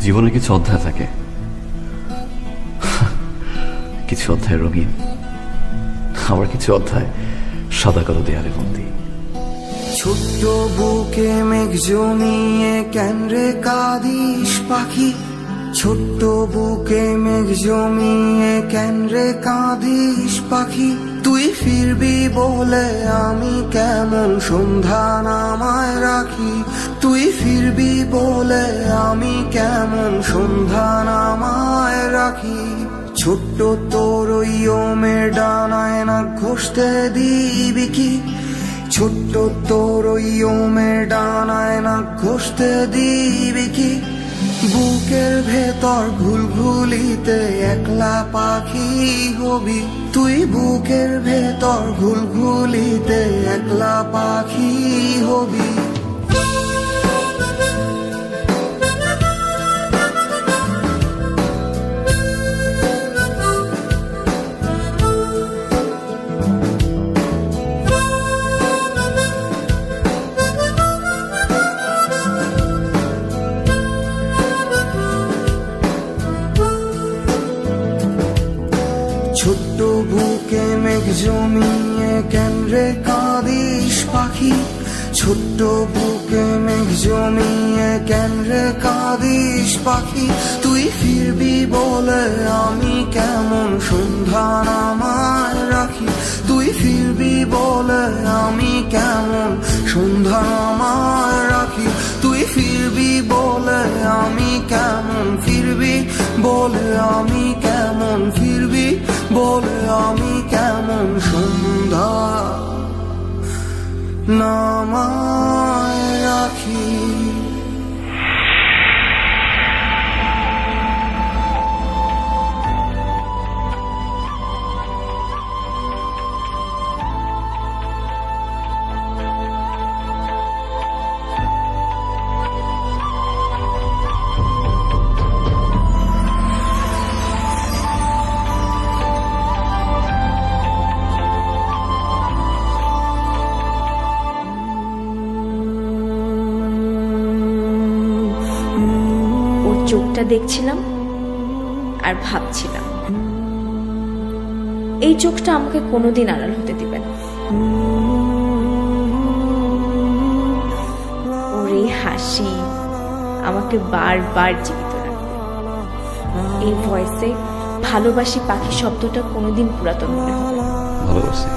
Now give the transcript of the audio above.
জীবনে কিছু অধ্যায় থাকে। কিছু অধ্যায় রঙিন। আবার কিছু অধ্যায় সাদা কালো দেয়ালে বন্দি। ছোট্ট বুকে মেঘ জমিয়ে কেন রে কাদিস পাখি। ছোট্ট বুকে মেঘ জমিয়ে কেন রে কাঁদিস পাখি। তুই ফিরবি বলে আমি কেমন সন্ধ্যা নামায় রাখি? তুই ফিরবি বলে আমি কেমন সন্ধ্যা নামায় রাখি? ছোট্ট তোর ওই ওমের ডানায় না ঘষতে দিবি কি? ছোট্ট তোর ওই ওমের ডানায় না ঘষতে দিবি কি? বুকের ভেতর ঘুলঘুলিতে একলা পাখি হবি। তুই বুকের ভেতর ঘুলঘুলিতে একলা পাখি হবি। ছোট্ট বুকে মেঘ জমিয়ে কেন রে কাঁদিস পাখি? ছোট্ট বুকে মেঘ জমিয়ে কেন রে কাঁদিস পাখি? তুই ফিরবি বলে আমি কেমন সন্ধ্যা নামায় রাখি? তুই ফিরবি বলে আমি কেমন সন্ধ্যা নামায় রাখি? তুই ফিরবি বলে আমি কেমন ফিরবি? বলে আমি কেমন ফিরবি? বলে আমি কেমন সন্ধ্যা নামায় রাখি। চোখটা দেখছিলাম আর ভাবছিলাম, এই চোখটা আমাকে কোনোদিন আড়াল হতে দিবে না। ওরে হাসি, আমাকে বারবার জীবিত এই ভয়েসে ভালোবাসি পাখি শব্দটা কোনোদিন পুরাতন মনে হবে। ভালোবাসি।